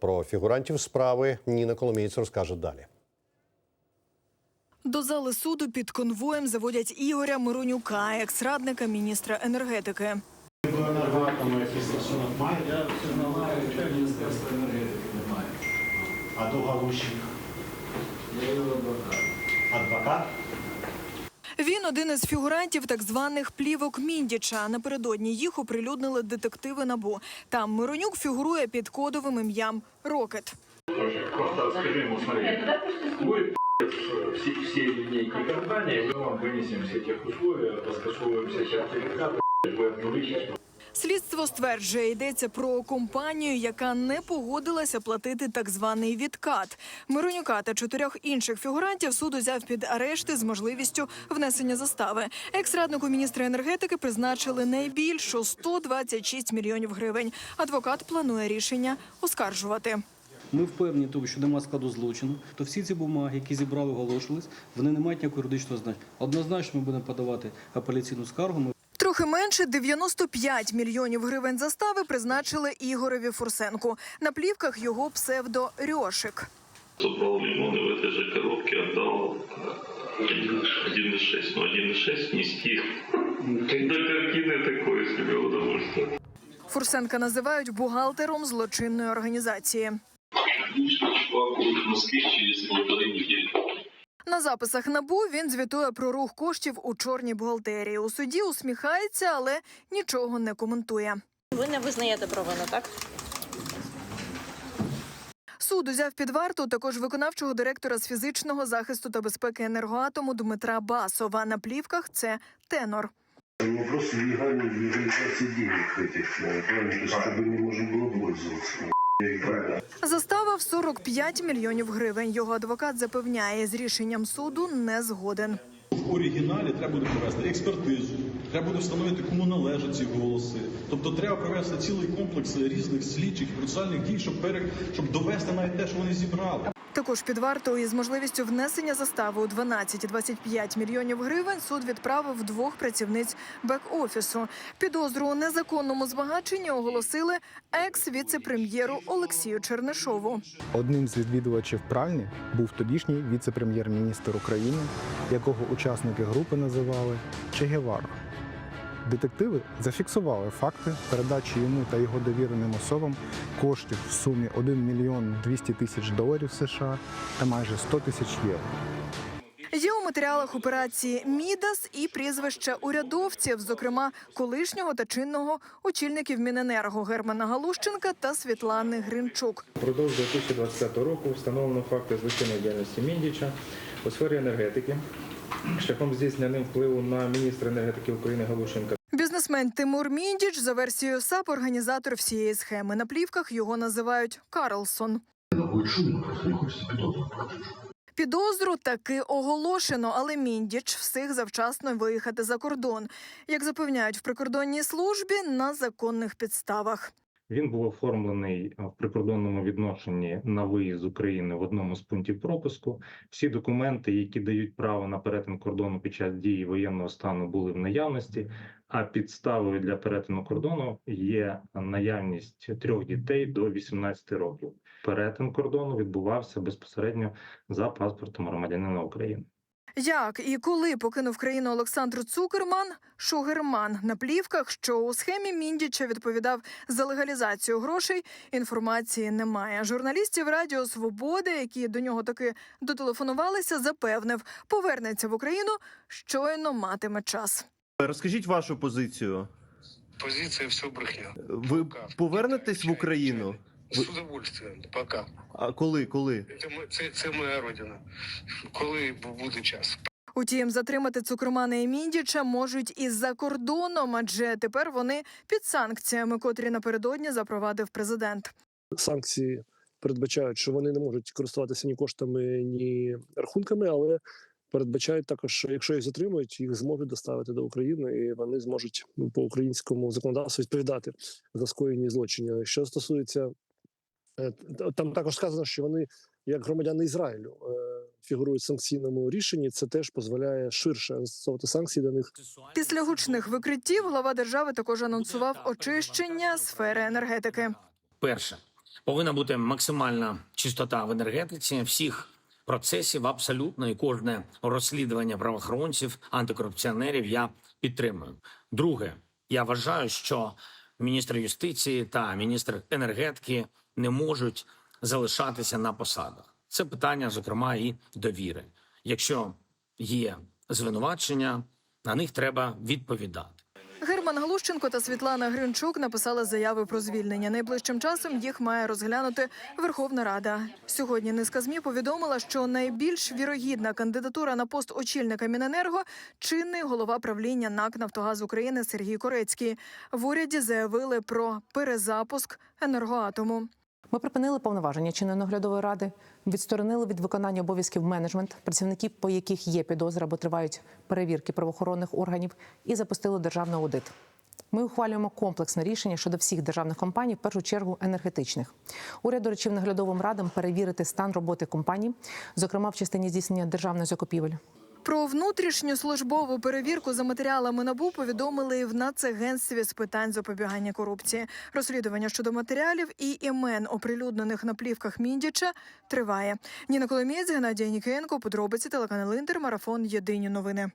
Про фігурантів справи Ніна Коломієць розкаже далі. До зали суду під конвоєм заводять Ігоря Миронюка, екс-радника міністра енергетики. Я Міністерство енергетики немає. А до Галущенка? Я його адвокат. Адвокат? Він один із фігурантів так званих плівок Міндіча. Напередодні їх оприлюднили детективи НАБУ. Там Миронюк фігурує під кодовим ім'ям Рокет. Просто скажи ему, смотри, будет все, все линейки компании, мы вам вынесем все тех условия, раскасовываем все сертификаты, вы обнулите. Слідство стверджує, йдеться про компанію, яка не погодилася платити так званий відкат. Миронюка та чотирьох інших фігурантів суд узяв під арешти з можливістю внесення застави. Екс-раднику міністра енергетики призначили найбільшу 126 мільйонів гривень. Адвокат планує рішення оскаржувати. Ми впевнені, тому, що нема складу злочину, то всі ці бумаги, які зібрали, оголошувались, вони не мають ніякого юридичного значення. Однозначно, ми будемо подавати апеляційну скаргу. Ми Трохи менше 95 мільйонів гривень застави призначили Ігореві Фурсенку. На плівках його псевдо Рьошик. Забрал лимоны в этой же коробке, отдал э, 1,6. Ну, 1,6 нести до картины такое себе удовольствие. Фурсенка називають бухгалтером злочинної організації. Чувак будет в Москве через полторы недели. На записах набу він звітує про рух коштів у чорній бухгалтерії. У суді усміхається, але нічого не коментує. Ви не визнаєте провину, так? Суд узяв під варту також виконавчого директора з фізичного захисту та безпеки енергоатому Дмитра Басова. На плівках це тенор. Вопрос легальной легализации денег этих, э, правильно, то есть чтобы не можно было пользоваться. Застава в 45 мільйонів гривень. Його адвокат запевняє, з рішенням суду не згоден. В оригіналі треба буде провести експертизу, треба буде встановити, кому належать ці голоси. Тобто треба провести цілий комплекс різних слідчих і процесуальних дій, щоб перек, щоб довести навіть те, що вони зібрали. Також під вартою із можливістю внесення застави у 12-25 мільйонів гривень суд відправив двох працівниць бек-офісу. Підозру у незаконному збагаченні оголосили екс-віце-прем'єру Олексію Чернишову. Одним з відвідувачів пральні був тодішній віце-прем'єр-міністр України, якого учасники групи називали Че Гевара. Детективи зафіксували факти передачі йому та його довіреним особам коштів в сумі 1 мільйон 200 тисяч доларів США та майже 100 тисяч євро. Є у матеріалах операції Мідас і прізвища урядовців, зокрема колишнього та чинного очільників Міненерго Германа Галущенка та Світлани Гринчук. Впродовж 2025 року встановлено факти злочинної діяльності Міндіча у сфері енергетики шляхом здійснення ним впливу на міністра енергетики України Галушенка Бізнесмен Тимур Міндіч за версією САП організатор всієї схеми. На плівках його називають Карлсон. Підозру таки оголошено, але Міндіч встиг завчасно виїхати за кордон, як запевняють в прикордонній службі на законних підставах. Він був оформлений в прикордонному відношенні на виїзд з України в одному з пунктів пропуску. Всі документи, які дають право на перетин кордону під час дії воєнного стану, були в наявності. А підставою для перетину кордону є наявність трьох дітей до 18 років. Перетин кордону відбувався безпосередньо за паспортом громадянина України. Як і коли покинув країну Олександр Цукерман, Шугерман на плівках, що у схемі Міндіча відповідав за легалізацію грошей, інформації немає. Журналістів Радіо Свобода, які до нього таки дотелефонувалися, запевнив, повернеться в Україну, щойно матиме час. Розкажіть вашу позицію. Позиция все брехня. Ви повернетесь в Україну? З удовольствием. Пока. А коли? Коли? Це, це, це моя родина. Коли буде час. Утім, затримати Цукермана і Міндіча можуть і за кордоном, адже тепер вони під санкціями, котрі напередодні запровадив президент. санкції передбачають, що вони не можуть користуватися ні коштами, ні рахунками, але передбачають також, що якщо їх затримують, їх зможуть доставити до України, і вони зможуть ну, по українському законодавству відповідати за скоєні злочини. Що стосується там, також сказано, що вони як громадяни Ізраїлю е, фігурують в санкційному рішенні. Це теж дозволяє ширше застосовувати санкції до них. Після гучних викриттів глава держави також анонсував очищення сфери енергетики. Перше, Повинна бути максимальна чистота в енергетиці всіх процесів абсолютно і кожне розслідування правоохоронців, антикорупціонерів я підтримую. Друге, я вважаю, що міністр юстиції та міністр енергетики не можуть залишатися на посадах. Це питання, зокрема, і довіри. Якщо є звинувачення, на них треба відповідати. Герман Галущенко та Світлана Гринчук написали заяви про звільнення. Найближчим часом їх має розглянути Верховна Рада. Сьогодні низка змі повідомила, що найбільш вірогідна кандидатура на пост очільника Міненерго чинний голова правління НАК Нафтогаз України Сергій Корецький. В уряді заявили про перезапуск енергоатому. Ми припинили повноваження чинної наглядової ради, відсторонили від виконання обов'язків менеджмент, працівників, по яких є підозра або тривають перевірки правоохоронних органів, і запустили державний аудит. Ми ухвалюємо комплексне рішення щодо всіх державних компаній, в першу чергу енергетичних. Уряд доручив наглядовим радам перевірити стан роботи компаній, зокрема в частині здійснення державних закупівель. Про внутрішню службову перевірку за матеріалами набу повідомили в Нацагентстві з питань запобігання корупції. Розслідування щодо матеріалів і імен, оприлюднених на плівках Міндіча, триває. Ніна Коломієць, Геннадій Нікенко, подробиці телеканал Інтер, марафон Єдині новини.